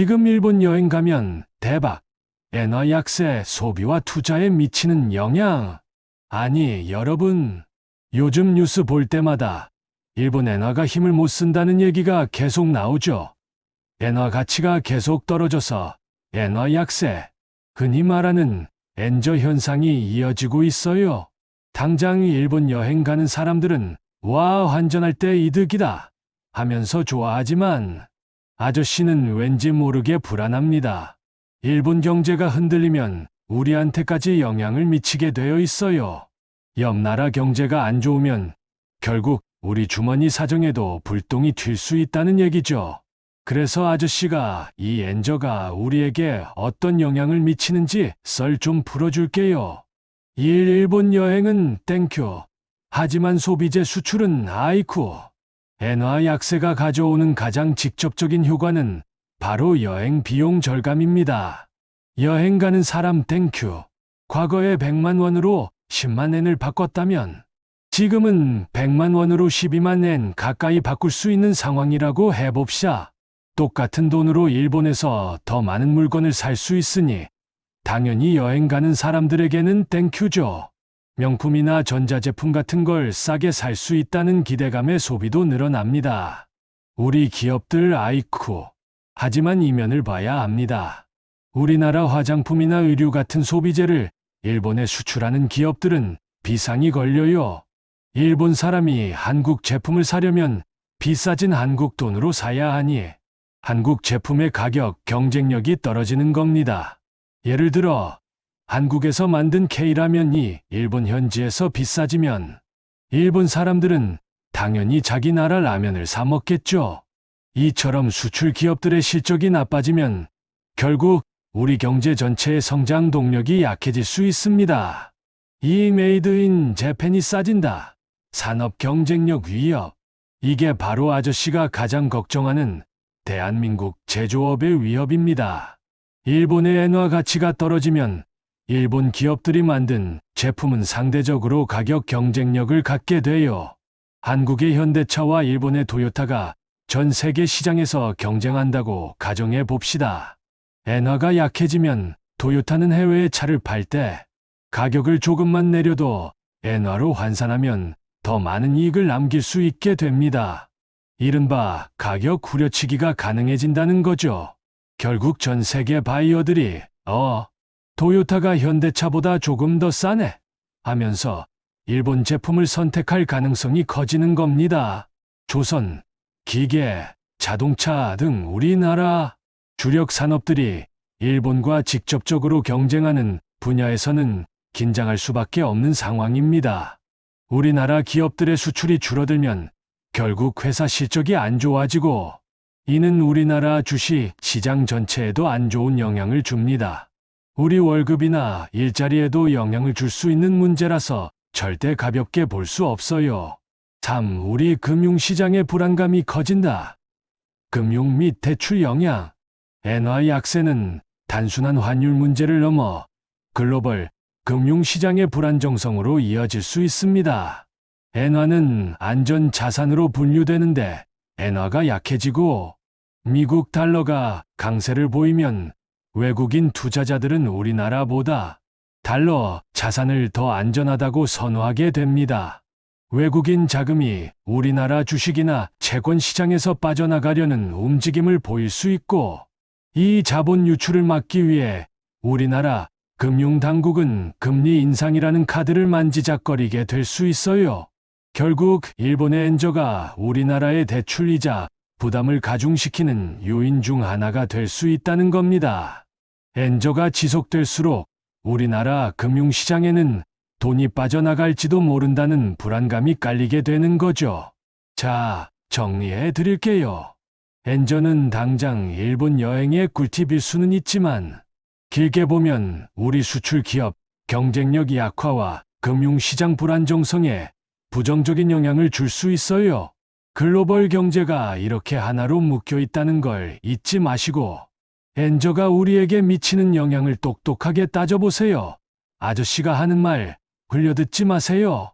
지금 일본 여행 가면 대박. 엔화 약세 소비와 투자에 미치는 영향. 아니, 여러분. 요즘 뉴스 볼 때마다 일본 엔화가 힘을 못 쓴다는 얘기가 계속 나오죠. 엔화 가치가 계속 떨어져서 엔화 약세, 흔히 말하는 엔저 현상이 이어지고 있어요. 당장 일본 여행 가는 사람들은 와 환전할 때 이득이다 하면서 좋아하지만 아저씨는 왠지 모르게 불안합니다. 일본 경제가 흔들리면 우리한테까지 영향을 미치게 되어 있어요. 옆 나라 경제가 안 좋으면 결국 우리 주머니 사정에도 불똥이 튈 수 있다는 얘기죠. 그래서 아저씨가 이 엔저가 우리에게 어떤 영향을 미치는지 썰 좀 풀어줄게요. 일 일본 여행은 땡큐. 하지만 소비재 수출은 아이쿠. 엔화 약세가 가져오는 가장 직접적인 효과는 바로 여행 비용 절감입니다. 여행 가는 사람 땡큐. 과거에 100만 원으로 10만 엔을 바꿨다면 지금은 100만 원으로 12만 엔 가까이 바꿀 수 있는 상황이라고 해봅시다. 똑같은 돈으로 일본에서 더 많은 물건을 살 수 있으니 당연히 여행 가는 사람들에게는 땡큐죠. 명품이나 전자제품 같은 걸 싸게 살 수 있다는 기대감에 소비도 늘어납니다. 우리 기업들 아이쿠. 하지만 이면을 봐야 합니다. 우리나라 화장품이나 의류 같은 소비재를 일본에 수출하는 기업들은 비상이 걸려요. 일본 사람이 한국 제품을 사려면 비싸진 한국 돈으로 사야 하니 한국 제품의 가격 경쟁력이 떨어지는 겁니다. 예를 들어 한국에서 만든 K라면이 일본 현지에서 비싸지면 일본 사람들은 당연히 자기 나라 라면을 사 먹겠죠. 이처럼 수출 기업들의 실적이 나빠지면 결국 우리 경제 전체의 성장 동력이 약해질 수 있습니다. 이 메이드 인 재팬이 싸진다. 산업 경쟁력 위협. 이게 바로 아저씨가 가장 걱정하는 대한민국 제조업의 위협입니다. 일본의 엔화 가치가 떨어지면 일본 기업들이 만든 제품은 상대적으로 가격 경쟁력을 갖게 돼요. 한국의 현대차와 일본의 토요타가 전 세계 시장에서 경쟁한다고 가정해 봅시다. 엔화가 약해지면 토요타는 해외에 차를 팔 때 가격을 조금만 내려도 엔화로 환산하면 더 많은 이익을 남길 수 있게 됩니다. 이른바 가격 후려치기가 가능해진다는 거죠. 결국 전 세계 바이어들이 어, 토요타가 현대차보다 조금 더 싸네 하면서 일본 제품을 선택할 가능성이 커지는 겁니다. 조선, 기계, 자동차 등 우리나라 주력 산업들이 일본과 직접적으로 경쟁하는 분야에서는 긴장할 수밖에 없는 상황입니다. 우리나라 기업들의 수출이 줄어들면 결국 회사 실적이 안 좋아지고 이는 우리나라 주식 시장 전체에도 안 좋은 영향을 줍니다. 우리 월급이나 일자리에도 영향을 줄 수 있는 문제라서 절대 가볍게 볼 수 없어요. 참, 우리 금융시장의 불안감이 커진다. 금융 및 대출 영향. 엔화 약세는 단순한 환율 문제를 넘어 글로벌 금융시장의 불안정성으로 이어질 수 있습니다. 엔화는 안전 자산으로 분류되는데 엔화가 약해지고 미국 달러가 강세를 보이면 외국인 투자자들은 우리나라보다 달러 자산을 더 안전하다고 선호하게 됩니다. 외국인 자금이 우리나라 주식이나 채권 시장에서 빠져나가려는 움직임을 보일 수 있고 이 자본 유출을 막기 위해 우리나라 금융당국은 금리 인상이라는 카드를 만지작거리게 될 수 있어요. 결국 일본의 엔저가 우리나라의 대출이자 부담을 가중시키는 요인 중 하나가 될 수 있다는 겁니다. 엔저가 지속될수록 우리나라 금융시장에는 돈이 빠져나갈지도 모른다는 불안감이 깔리게 되는 거죠. 자, 정리해 드릴게요. 엔저는 당장 일본 여행의 꿀팁일 수는 있지만 길게 보면 우리 수출 기업 경쟁력 약화와 금융시장 불안정성에 부정적인 영향을 줄 수 있어요. 글로벌 경제가 이렇게 하나로 묶여 있다는 걸 잊지 마시고 엔저가 우리에게 미치는 영향을 똑똑하게 따져보세요. 아저씨가 하는 말 흘려듣지 마세요.